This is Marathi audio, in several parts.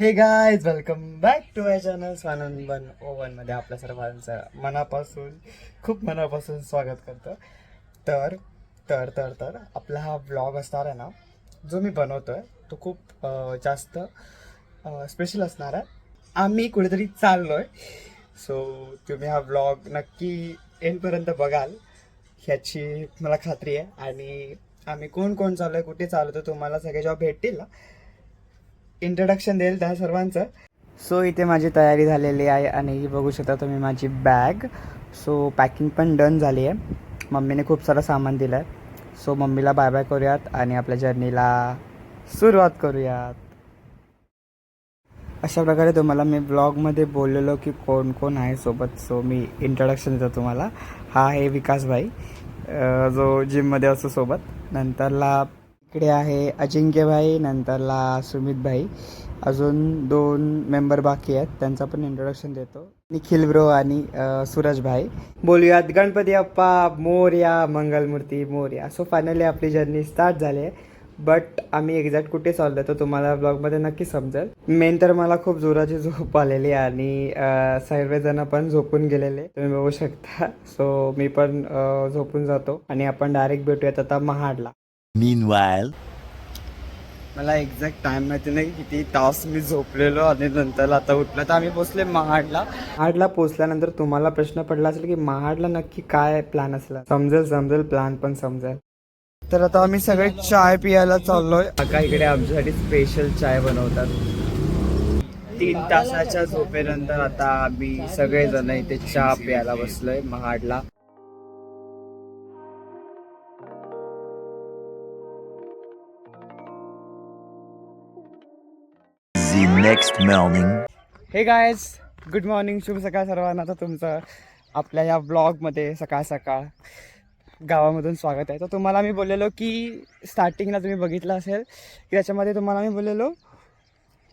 Hey guys welcome back to my channel Swanand one O वनमध्ये आपल्या सर्वांचं मनापासून खूप मनापासून स्वागत करतो. तर तर तर तर आपला हा ब्लॉग असणार आहे ना जो मी बनवतो आहे तो खूप जास्त स्पेशल असणार आहे. आम्ही कुठेतरी चाललो आहे सो तुम्ही हा ब्लॉग नक्की एंडपर्यंत बघाल ह्याची मला खात्री आहे. आणि आम्ही कोण कोण चाललो आहे कुठे चाललो तुम्हाला सगळे जेव्हा भेटतील ना इंट्रोडक्शन देईल त्या सर्वांचं. सो इथे माझी तयारी झालेली आहे आणि ही बघू शकता तुम्ही माझी बॅग सो पॅकिंग पण डन झाली आहे. मम्मीने खूप सारं सामान दिलं आहे सो मम्मीला बाय बाय करूयात आणि आपल्या जर्नीला सुरुवात करूयात. अशा प्रकारे तुम्हाला मी ब्लॉगमध्ये बोललेलो की कोण कोण आहे सोबत. सो मी इंट्रोडक्शन देतो तुम्हाला. हा आहे विकासभाई जो जिममध्ये असतो सोबत. नंतरला इकडे आहे अजिंक्यभाई नंतरला सुमितभाई. अजून दोन मेंबर बाकी आहेत. त्यांचा पण इंट्रोडक्शन देतो. निखिल ब्रो आणि सूरजभाई. बोलूयात. गणपती अप्पा मोर्या मंगलमूर्ती मोर्या. सो फायनली आपली जर्नी स्टार्ट झाली आहे. बट आम्ही एक्झॅक्ट कुठे चाललो तर तुम्हाला ब्लॉगमध्ये नक्की समजेल. मेन तर मला खूप जोराची झोप आलेली आहे आणि सर्वजण पण झोपून गेलेले तुम्ही बघू शकता. सो मी पण झोपून जातो आणि आपण डायरेक्ट भेटूयात आता महाडला. मीनवायल मला एक्झॅक्ट टाइम माहिती नाही किती तास मी झोपलेलो आणि नंतर आता उठलं. तर आम्ही पोचले महाडला. महाडला पोचल्यानंतर तुम्हाला प्रश्न पडला असेल की महाडला नक्की काय प्लॅन असला? समजेल समजेल प्लॅन पण समजेल. तर आता आम्ही सगळे चाय पियाला चाललोय. काका इकडे आमच्यासाठी स्पेशल चाय बनवतात. तीन तासाच्या झोपेनंतर आता आम्ही सगळेजण इथे चहा प्यायला बसलोय महाडला. The next morning. Hey guys good morning शुभ सकाळ सर्वांना. तर तुमचं आपल्या या ब्लॉगमध्ये सकाळ सकाळ गावामधून स्वागत आहे. तर तुम्हाला मी बोललेलो की स्टार्टिंगला तुम्ही बघितलं असेल की त्याच्यामध्ये तुम्हाला मी बोललेलो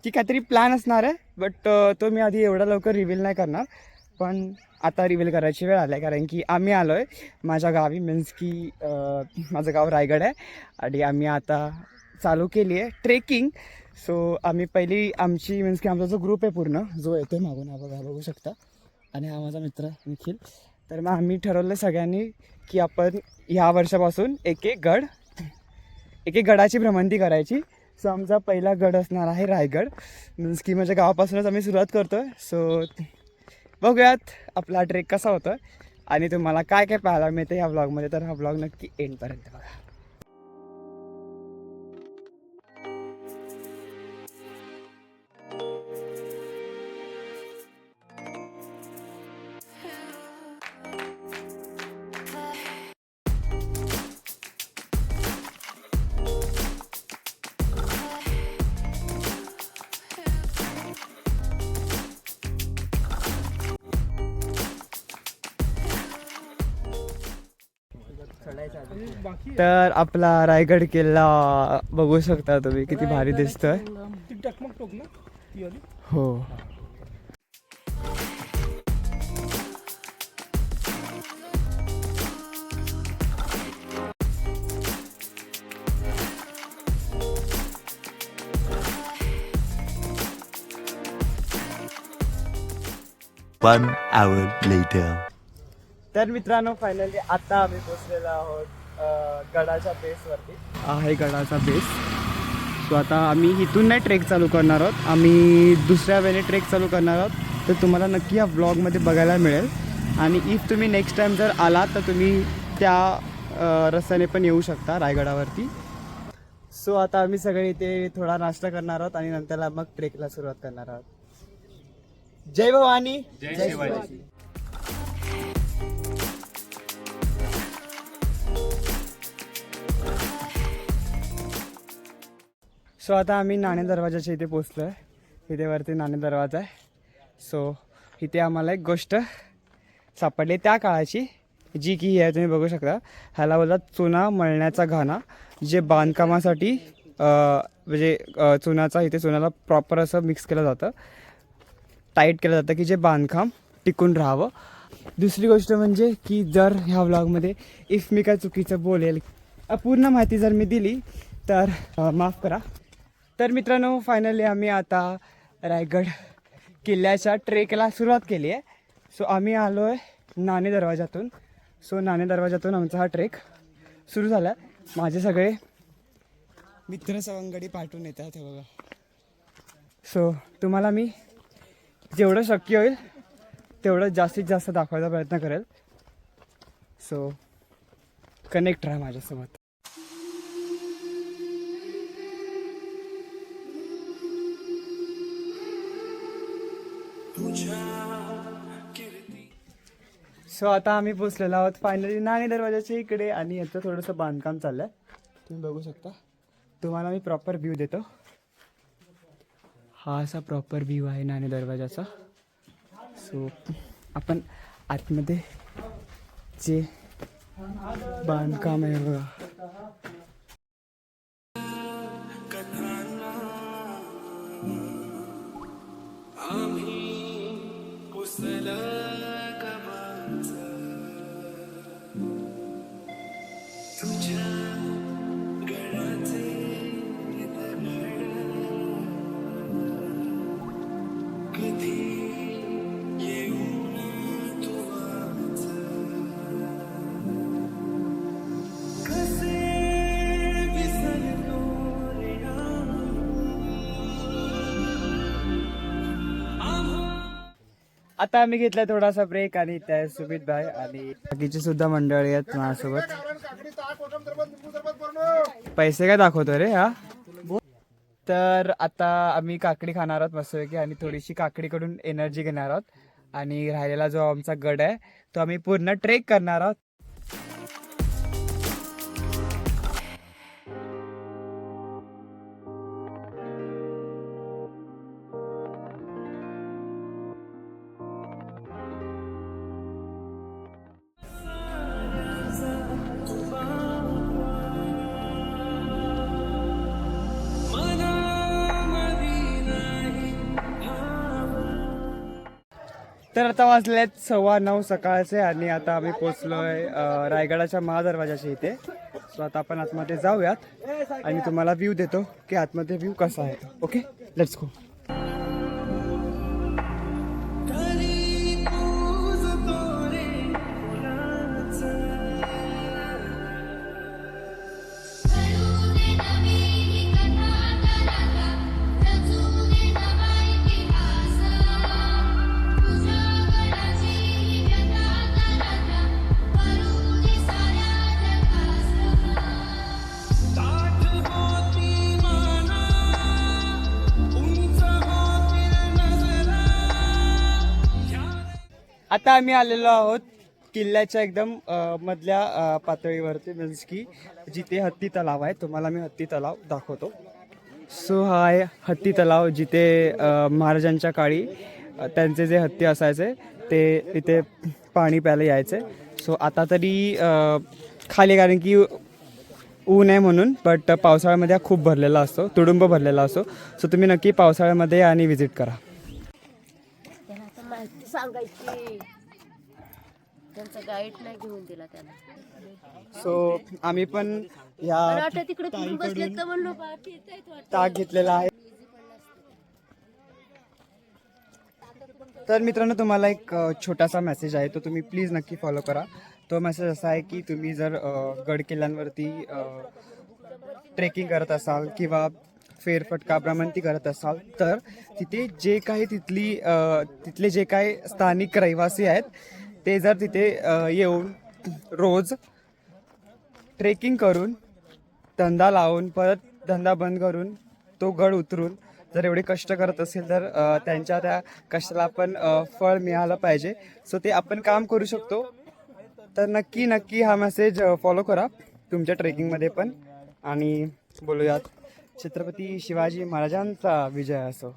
की काहीतरी प्लॅन असणार आहे बट तो मी आधी एवढा लवकर रिव्हील नाही करणार. पण आता रिव्हील करायची वेळ आली आहे कारण की आम्ही आलो आहे माझ्या गावी मीन्स की माझं गाव रायगड आहे. आणि आम्ही आता चालू केली आहे ट्रेकिंग सो आम्ही पहिली आमची मीन्स की आमचा जो ग्रुप आहे पूर्ण जो येतो आहे मागून बघा बघू शकता. आणि हा माझा मित्र निखिल. तर मग आम्ही ठरवलं सगळ्यांनी की आपण ह्या वर्षापासून एक एक गड एक एक गडाची भ्रमंती करायची. सो आमचा पहिला गड असणार आहे रायगड. मीन्स की माझ्या गावापासूनच आम्ही सुरुवात करतो आहे सो बघूयात आपला ट्रेक कसा होतो आणि तुम्हाला काय काय पाहायला मिळते ह्या ब्लॉगमध्ये तर हा ब्लॉग नक्की एंडपर्यंत बघा. तर आपला रायगड किल्ला बघू शकता तुम्ही किती भारी दिसतोय. हो. One hour later. तर मित्रांनो फायनली आता आम्ही पोचलेलो आहोत गडाच्या बेसवरती आहे गडाचा बेस सो आता आम्ही इथून नाही ट्रेक चालू करणार आहोत. आम्ही दुसऱ्या वेळेने ट्रेक चालू करणार आहोत. तर तुम्हाला नक्की या ब्लॉगमध्ये बघायला मिळेल. आणि इफ तुम्ही नेक्स्ट टाईम जर आलात तर तुम्ही त्या रस्त्याने पण येऊ शकता रायगडावरती. सो आता आम्ही सगळे इथे थोडा नाश्ता करणार आहोत आणि नंतर मग ट्रेकला सुरुवात करणार आहोत. जय भवानी. जय शिवाजी. सो आता आम्ही नाणे दरवाजाच्या इथे पोचलो आहे इथे वरती नाणे दरवाजा आहे. सो इथे आम्हाला एक गोष्ट सापडली. त्या काळाची जी की आहे तुम्ही बघू शकता ह्याला बोलतात चुना मळण्याचा घाणा जे बांधकामासाठी म्हणजे चुनाचा इथे चुनाला प्रॉपर असं मिक्स केलं जातं. टाईट केलं जातं की जे बांधकाम टिकून राहावं. दुसरी गोष्ट म्हणजे की जर ह्या व्लॉगमध्ये इफ मी काय चुकीचं बोलेल अपूर्ण माहिती जर मी दिली तर माफ करा. तर मित्रांनो फायनली आम्ही आता रायगड किल्ल्याच्या ट्रेकला सुरुवात केली आहे. सो आम्ही आलो आहे नाणे दरवाजातून सो नाणे दरवाजातून आमचा हा ट्रेक सुरू झाला. माझे सगळे मित्र सवंगडी पाठवून येतात हे बघा. सो तुम्हाला मी जेवढं शक्य होईल तेवढं जास्तीत जास्त दाखवायचा प्रयत्न करेल. सो कनेक्ट राहा माझ्यासोबत. सो आता आम्ही पोचलेलो आहोत फायनली नाणे दरवाजाच्या इकडे आणि याचं थोडंसं बांधकाम चाललं आहे तुम्ही बघू शकता. तुम्हाला मी प्रॉपर व्ह्यू देतो. हा असा प्रॉपर व्ह्यू आहे नाणे दरवाजाचा. सो आपण आतमध्ये जे बांधकाम आहे बघा. आता आम्ही घेतला थोडासा ब्रेक आणि त्या सुमित भाई आणि बाकीची सुद्धा मंडळी आहेत माझ्यासोबत. पैसे काय दाखवतो रे हा? तर आता आम्ही काकडी खाणार आहोत मस्तपैकी आणि थोडीशी काकडीकडून एनर्जी घेणार आहोत. आणि राहिलेला जो आमचा गड आहे तो आम्ही पूर्ण ट्रेक करणार आहोत. तर आता वाजले आहेत सव्वा नऊ सकाळचे आणि आता आम्ही पोचलोय अं, रायगडाच्या महादरवाजाच्या इथे. सो आता आपण आतमध्ये जाऊयात आणि तुम्हाला व्ह्यू देतो की आतमध्ये व्ह्यू कसा आहे. ओके लेट्स गो आता आम्ही आलेलो आहोत किल्ल्याच्या एकदम मधल्या पातळीवरती मीन्स की जिथे हत्ती तलाव आहे तुम्हाला मी हत्ती तलाव दाखवतो. सो हा आहे हत्ती तलाव जिथे महाराजांच्या काळी त्यांचे जे हत्ती असायचे ते इथे पाणी प्यायला यायचे. सो आता तरी खाली कारण की ऊन आहे म्हणून बट पावसाळ्यामध्ये हा खूप भरलेला असतो तुडुंब भरलेला असतो. सो तुम्ही नक्की पावसाळ्यामध्ये या आणि व्हिजिट करा. माहिती सांगायची. त्यांचा गाईड नाही घेऊन दिला त्याला सो आम्ही पण मला या वाटतं तिकडे बसले तर म्हणलो बा ठीक आहे वाटतं. ताक घेतलेला आहे. तर मित्रांनो तुम्हाला एक अ, छोटासा मेसेज आहे तो तुम्ही प्लीज नक्की फॉलो करा. तो मेसेज असा आहे की तुम्ही जर अ, गड किल्ल्यांवरती ट्रेकिंग करत असाल किंवा फेरफटका भ्रमंती करत असाल तर तिथे जे काही तिथली अ, तिथले जे काही स्थानिक रहिवासी आहेत ते जर तिथे येऊन रोज ट्रेकिंग करून धंदा लावून परत धंदा बंद करून तो गड उतरून जर एवढे कष्ट करत असेल तर त्यांच्या त्या कष्टाला आपण फळ मिळालं पाहिजे. सो ते आपण काम करू शकतो. तर नक्की नक्की हा मेसेज फॉलो करा तुमच्या ट्रेकिंगमध्ये पण. आणि बोलूयात छत्रपती शिवाजी महाराजांचा विजय असो.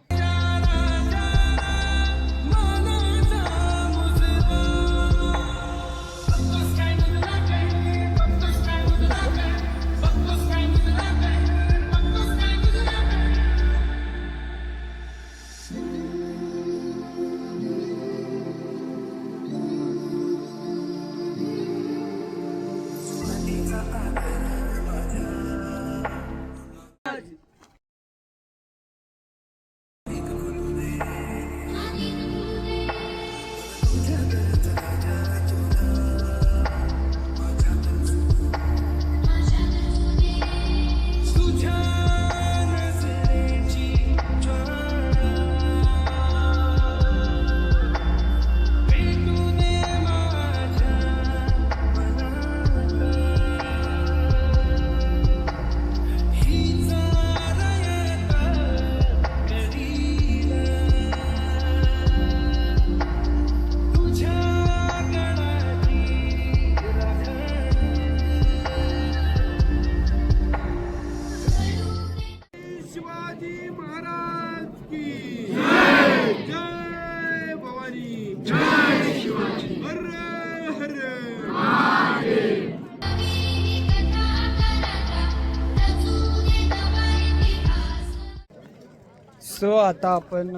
आता आपण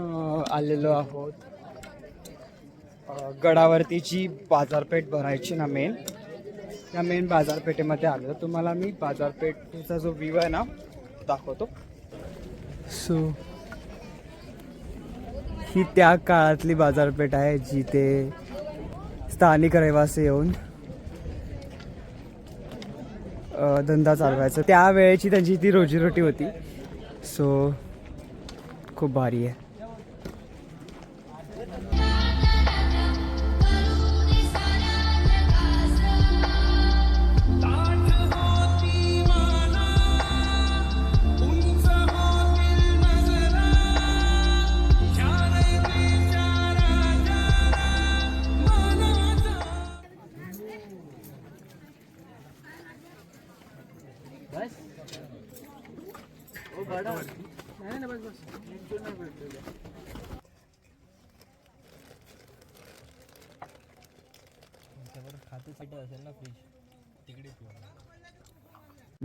आलेलो आहोत. गडावरती जी बाजारपेठ भरायची ना मेन त्या मेन बाजारपेठेमध्ये आलो. तुम्हाला मी बाजारपेठेचा जो व्ह्यू आहे ना दाखवतो. सो ही त्या काळातली बाजारपेठ आहे जिथे स्थानिक रहिवासी येऊन धंदा चालवायचा. त्यावेळेची त्यांची ती रोजीरोटी होती. सो खूप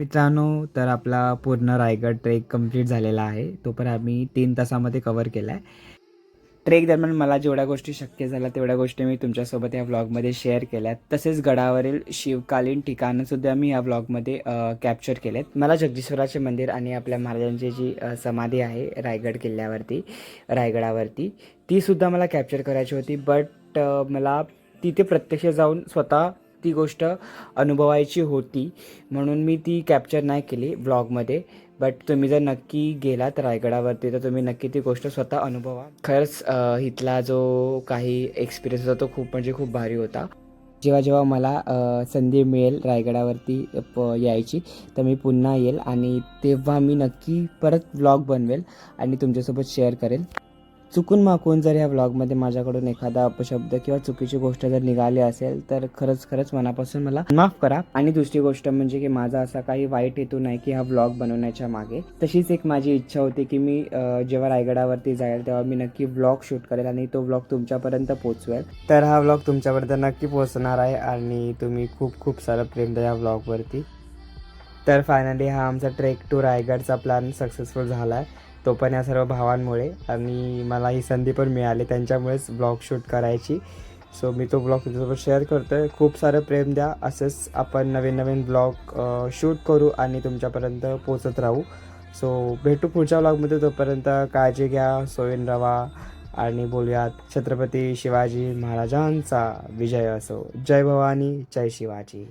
मित्रांनो तर आपला पूर्ण रायगड ट्रेक कंप्लीट झालेला आहे. तो पण आम्ही तीन तासामध्ये कवर केला आहे ट्रेक दरम्यान मला जेवढ्या गोष्टी शक्य झाल्या तेवढ्या गोष्टी मी तुमच्यासोबत या व्लॉगमध्ये शेअर केल्यात. तसेच गडावरील शिवकालीन ठिकाणंसुद्धा मी या व्लॉगमध्ये कॅप्चर केलेत. मला जगदीश्वराचे मंदिर आणि आपल्या महाराजांची जी समाधी आहे रायगड किल्ल्यावरती रायगडावरती तीसुद्धा मला कॅप्चर करायची होती. बट मला तिथे प्रत्यक्ष जाऊन स्वतः ती गोष्ट अनुभवायची होती. म्हणून मी ती कॅप्चर नाही केली ब्लॉगमध्ये बट तुम्ही जर नक्की गेलात रायगडावरती तर तुम्ही नक्की ती गोष्ट स्वतः अनुभवा. खरंच इथला जो काही एक्सपिरियन्स होता तो खूप म्हणजे खूप भारी होता. जेव्हा जेव्हा मला संधी मिळेल रायगडावरती प यायची तर मी पुन्हा येईल आणि तेव्हा मी नक्की परत व्लॉग बनवेल आणि तुमच्यासोबत शेअर करेल. चुकून माकून जर ह्या व्लॉगमध्ये माझ्याकडून एखादा अपशब्द किंवा चुकीची गोष्ट जर निघाली असेल तर खरंच खरंच मनापासून मला माफ करा. आणि दुसरी गोष्ट म्हणजे की माझा असा काही वाईट हेतू नाही की हा व्लॉग बनवण्याच्या मागे. तशीच एक माझी इच्छा होती की मी जेव्हा रायगडावरती जाईल तेव्हा मी नक्की व्लॉग शूट करेल आणि तो व्लॉग तुमच्यापर्यंत पोचवेल तर हा व्लॉग तुमच्यापर्यंत नक्की पोहोचणार आहे आणि तुम्ही खूप खूप सारं प्रेम द्या या व्लॉगवरती तर फायनली हा आमचा ट्रेक टू रायगडचा प्लॅन सक्सेसफुल झाला आहे तो पण या सर्व भावांमुळे आणि मला ही संधी पण मिळाली त्यांच्यामुळेच ब्लॉग शूट करायची. सो मी तो ब्लॉग तुझ्यासोबत शेअर करतो आहे खूप सारं प्रेम द्या. असंच आपण नवीन नवीन ब्लॉग शूट करू आणि तुमच्यापर्यंत पोचत राहू. सो भेटू पुढच्या ब्लॉगमध्ये तोपर्यंत काळजी घ्या. सोयीन रवा आणि बोलूयात छत्रपती शिवाजी महाराजांचा विजय असो. जय भवानी. जय शिवाजी.